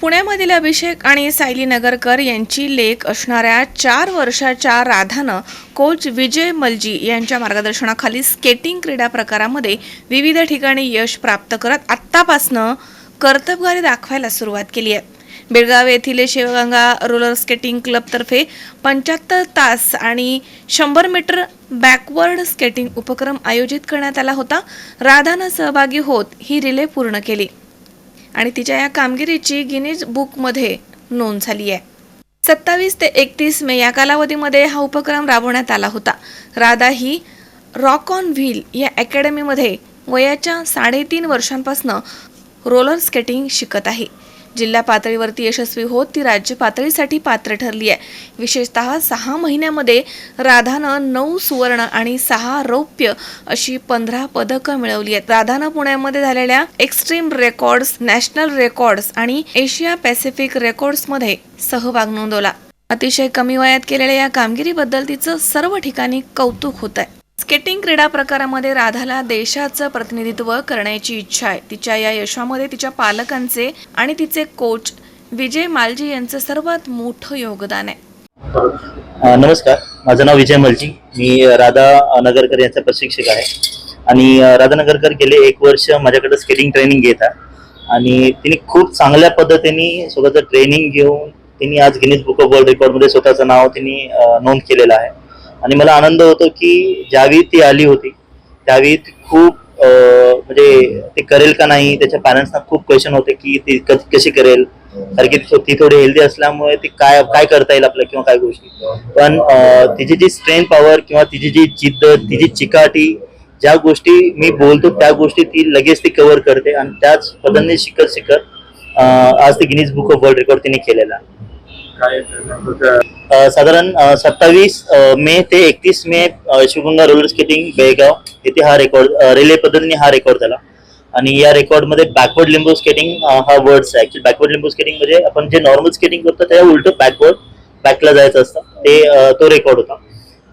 पुण्यामधील अभिषेक आणि सायली नगरकर यांची लेख असणाऱ्या चार वर्षाच्या राधानं कोच विजय मलजी यांच्या मार्गदर्शनाखाली स्केटिंग क्रीडा प्रकारामध्ये विविध ठिकाणी यश प्राप्त करत आत्तापासनं कर्तबगारी दाखवायला सुरुवात केली आहे. बेळगाव येथील शिवगंगा रोलर स्केटिंग क्लबतर्फे पंच्याहत्तर तास आणि शंभर मीटर बॅकवर्ड स्केटिंग उपक्रम आयोजित करण्यात आला होता. राधानं सहभागी होत ही रिले पूर्ण केली. आणि तिच्या या कामगिरीची गिनीज बुकमध्ये नोंद झाली आहे. सत्तावीस ते एकतीस मे या कालावधीमध्ये हा उपक्रम राबवण्यात आला होता. राधा ही रॉक ऑन व्हील या अकॅडमीमध्ये वयाच्या साडेतीन वर्षांपासून रोलर स्केटिंग शिकत आहे. जिल्हा पातळीवरती यशस्वी होत ती राज्य पातळीसाठी पात्र ठरली आहे. विशेषतः सहा महिन्यामध्ये राधानं नऊ सुवर्ण आणि सहा रौप्य अशी पंधरा पदकं मिळवली आहेत. राधानं पुण्यामध्ये झालेल्या एक्स्ट्रीम रेकॉर्ड्स नॅशनल रेकॉर्ड्स आणि एशिया पॅसिफिक रेकॉर्ड्समध्ये सहभाग नोंदवला. अतिशय कमी वयात केलेल्या या कामगिरीबद्दल तिचं सर्व ठिकाणी कौतुक होत आहे स्केटिंग क्रीडा प्रकारामध्ये राधाला देशाचं प्रतिनिधित्व करण्याची इच्छा आहे. तिच्या या यशामध्ये तिच्या पालकांचे आणि तिचे कोच विजय मालजी यांचं सर्वात मोठं योगदान आहे. नमस्कार. माझं नाव विजय मलजी. मी राधा नगरकर यांचा प्रशिक्षक आहे. आणि राधा नगरकर गेले एक वर्ष माझ्याकडे स्केटिंग ट्रेनिंग घेत आहे आणि तिने खूप चांगल्या पद्धतीने स्वतःचं ट्रेनिंग घेऊन तिने आज गिनीज बुक ऑफ वर्ल्ड रेकॉर्डमध्ये स्वतःचं नाव तिने नोंद केलेलं आहे. आणि मला आनंद होतो की ज्यावेळी ती आली होती त्यावेळी ती खूप म्हणजे ते करेल का नाही त्याच्या पॅरेंट्सना खूप क्वेश्चन होते की ती कशी करेल? कारण की ती थोडी हेल्दी असल्यामुळे ती काय काय करता येईल आपल्या किंवा काय गोष्टी. पण तिची जी स्ट्रेंथ पॉवर किंवा तिची जी जिद्द तिची चिकाटी ज्या गोष्टी मी बोलतो त्या गोष्टी ती लगेच ती कव्हर करते आणि त्याच पद्धतीने शिकत शिकत आज ती Guinness book of world record तिने केलेला. साधारण सत्तावीस मे ते एकतीस May Shivganga roller skating Belgaum येथे हा रेकॉर्ड रिले पद्धतीने हा रेकॉर्ड झाला. आणि या रेकॉर्डमध्ये बॅकवर्ड लिंबू स्केटिंग हा वर्ड्स आहे. ॲक्च्युली बॅकवर्ड लिंबू स्केटिंग म्हणजे आपण जे नॉर्मल स्केटिंग करतो त्या उलट बॅकवर्ड बॅकला जायचं असतं. ते तो रेकॉर्ड होता.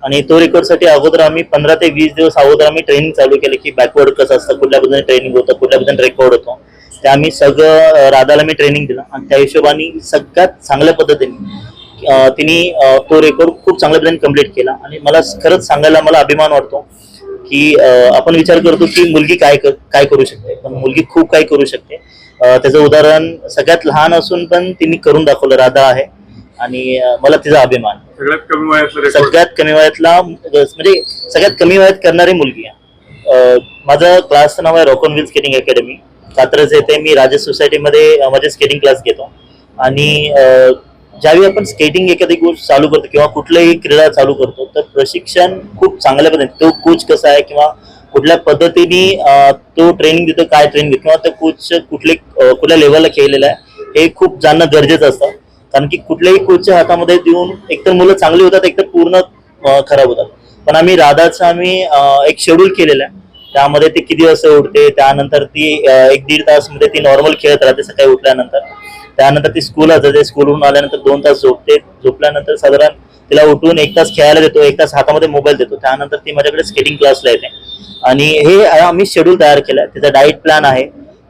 आणि तो रेकॉर्डसाठी अगोदर आम्ही पंधरा ते वीस दिवस अगोदर आम्ही ट्रेनिंग चालू केलं की बॅकवर्ड कसं असतं कुठल्या पद्धतीने ट्रेनिंग होतं कुठल्या पद्धतीने रेकॉर्ड होतो. ते आम्ही सगळं राधाला मी ट्रेनिंग दिलं. आणि त्या हिशोबाने सगळ्यात चांगल्या पद्धतीने तिने तो रेकॉर्ड खूप चांगल्या पद्धतीने कंप्लीट केला. आणि मला खरंच सांगायला मला अभिमान वाटतो की आपण विचार करतो की मुलगी काय कर- काय करू शकते. पण मुलगी खूप काही करू शकते. त्याचं उदाहरण सगळ्यात लहान असून पण तिने करून दाखवलं. राधा आहे. आणि मला तिचा अभिमान. सगळ्यात कमी वयातलं रेकॉर्ड सगळ्यात कमी वयातला म्हणजे सगळ्यात कमी वयात करणारी मुलगी आहे. माझं क्लासचं नाव आहे rock on wheel skating academy. Katraj येथे मी राजेश सोसायटीमध्ये माझे स्केटिंग क्लास घेतो. आणि ज्यावेळी आपण स्केटिंग एखादी गोष्ट चालू करतो किंवा कुठल्याही क्रीडा चालू करतो तर प्रशिक्षण खूप चांगल्या पद्धतीने तो कोच कसा आहे किंवा कुठल्या पद्धतीने तो ट्रेनिंग देतो काय ट्रेनिंग देतो किंवा तो कोच कुठले कुठल्या लेवलला खेळलेला आहे हे खूप जाणणं गरजेचं असतं. कारण की कुठल्याही कोचच्या हातामध्ये देऊन एकतर मुलं चांगली होतात एकतर पूर्ण खराब होतात. पण आम्ही राधाचं आम्ही एक शेड्यूल केलेलं आहे. त्यामध्ये ती किती वाजता उठते? त्यानंतर ती एक दीड तासमध्ये ती नॉर्मल खेळत राहते सकाळी उठल्यानंतर. त्यानंतर ती स्कूलला जाते. स्कूलहून आल्यानंतर दोन तास झोपते. झोपल्यानंतर साधारण तिला उठून एक तास खेळायला देतो. एक तास हातामध्ये मोबाईल देतो. त्यानंतर ती माझ्याकडे स्केटिंग क्लासला येते. आणि हे आम्ही शेड्यूल तयार केलं आहे त्याचा डाईट प्लॅन आहे.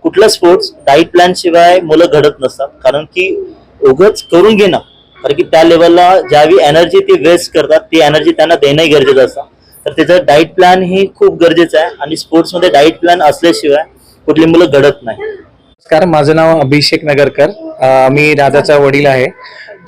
कुठला स्पोर्ट्स डाईट प्लॅन शिवाय मुलं घडत नसतात. कारण की उगच करून घेणं. कारण की त्या लेवलला ज्यावेळी एनर्जी ती वेस्ट करतात ती एनर्जी त्यांना देणंही गरजेचं असतं. तर त्याचं डाईट प्लॅन ही खूप गरजेचं आहे आणि स्पोर्ट्समध्ये डाईट प्लॅन असल्याशिवाय कुठली मुलं घडत नाही. नमस्कार माझं नाव अभिषेक नगरकर. मी राधाचा वडील आहे.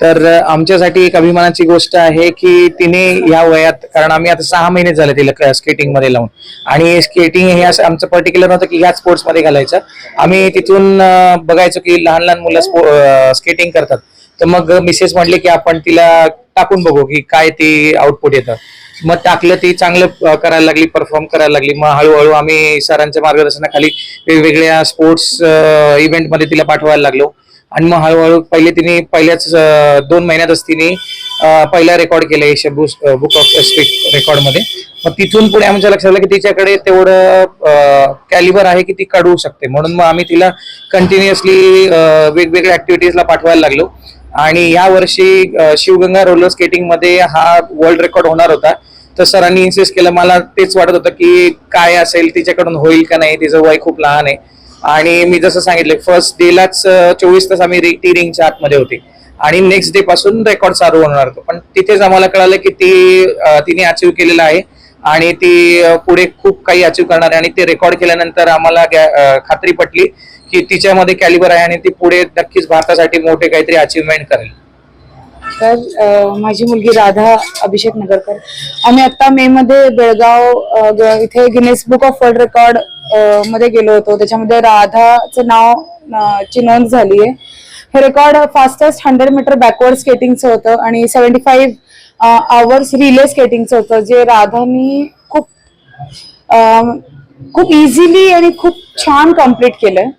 तर आमच्यासाठी एक अभिमानाची गोष्ट आहे की तिने या वयात कारण आम्ही आता सहा महिने झाले तिला स्केटिंगमध्ये लावून. आणि स्केटिंग हे असं आमचं पर्टिक्युलर नव्हतं की ह्या स्पोर्ट्समध्ये घालायचं. आम्ही तिथून बघायचो की लहान लहान मुलं स्केटिंग करतात. तर मग मिसेस म्हटले की आपण तिला टाकून बघू की काय ती आउटपुट येतं. मग टाकलं ती चांगलं करायला लागली परफॉर्म करायला लागली. मग हळूहळू आम्ही सरांच्या मार्गदर्शनाखाली वेगवेगळ्या स्पोर्ट्स इव्हेंटमध्ये तिला पाठवायला लागलो. आणि मग हळूहळू पहिले तिने पहिल्याच दोन महिन्यातच तिने पहिला रेकॉर्ड केलं एशिया बुक ऑफ स्पीक रेकॉर्डमध्ये. मग तिथून पुढे आमच्या लक्षात आलं की तिच्याकडे तेवढं कॅलिबर आहे की ती काढू शकते. म्हणून मग आम्ही तिला कंटिन्युअसली वेगवेगळ्या ऍक्टिव्हिटीजला पाठवायला लागलो. आणि या वर्षी शिवगंगा रोलर स्केटिंगमध्ये हा वर्ल्ड रेकॉर्ड होणार होता. तर सरांनी इन्सिस्ट केलं मला तेच वाटत होतं की काय असेल तिच्याकडून होईल का नाही तिचं वय खूप लहान आहे. आणि मी जसं सांगितलं फर्स्ट डेलाच चोवीस तास आम्ही टी रिंगच्या आतमध्ये होते. आणि नेक्स्ट डे पासून रेकॉर्ड चालू होणार होतो. पण तिथेच आम्हाला कळालं की ती तिने अचीव केलेलं आहे. आणि ती पुढे खूप काही अचीव करणार आहे. आणि ते रेकॉर्ड केल्यानंतर आम्हाला खात्री पटली की तिच्यामध्ये कॅलिबर आहे आणि ती पुढे नक्कीच भारतासाठी मोठे काहीतरी अचीवमेंट करेल. तर माझी मुलगी राधा अभिषेक नगरकर. आम्ही आता मे मध्ये बेळगाव इथे गिनेस बुक ऑफ वर्ल्ड रेकॉर्डमध्ये गेलो होतो. त्याच्यामध्ये राधाचं नाव ची नोंद झाली आहे हे record fastest hundred metre backward स्केटिंगचं होतं आणि सेव्हन्टी फाईव्ह आवर्स रिले स्केटिंगचं होतं जे राधानी खूप खूप इझिली आणि खूप छान कंप्लीट केलंय.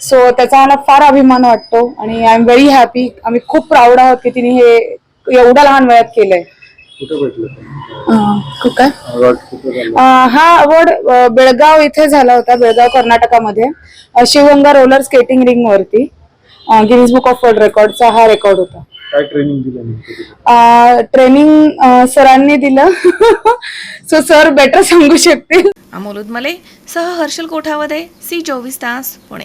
सो त्याचा मला फार अभिमान वाटतो आणि आय एम व्हेरी हॅपी आम्ही खूप प्राऊड आहोत की तिने हे एवढ्या लहान वयात केलंय. हा अवॉर्ड बेळगाव इथे झाला होता बेळगाव कर्नाटकामध्ये. शिवगंगा रोलर स्केटिंग रिंग वरती. गिनीज बुक ऑफ वर्ल्ड रेकॉर्डचा हा रेकॉर्ड होता. काय ट्रेनिंग दिलं? ट्रेनिंग सरांनी दिलं. सो सर बेटर सांगू शकतील. अमोल उदमले सह हर्षल कोठावदे सी चोवीस तास पुणे.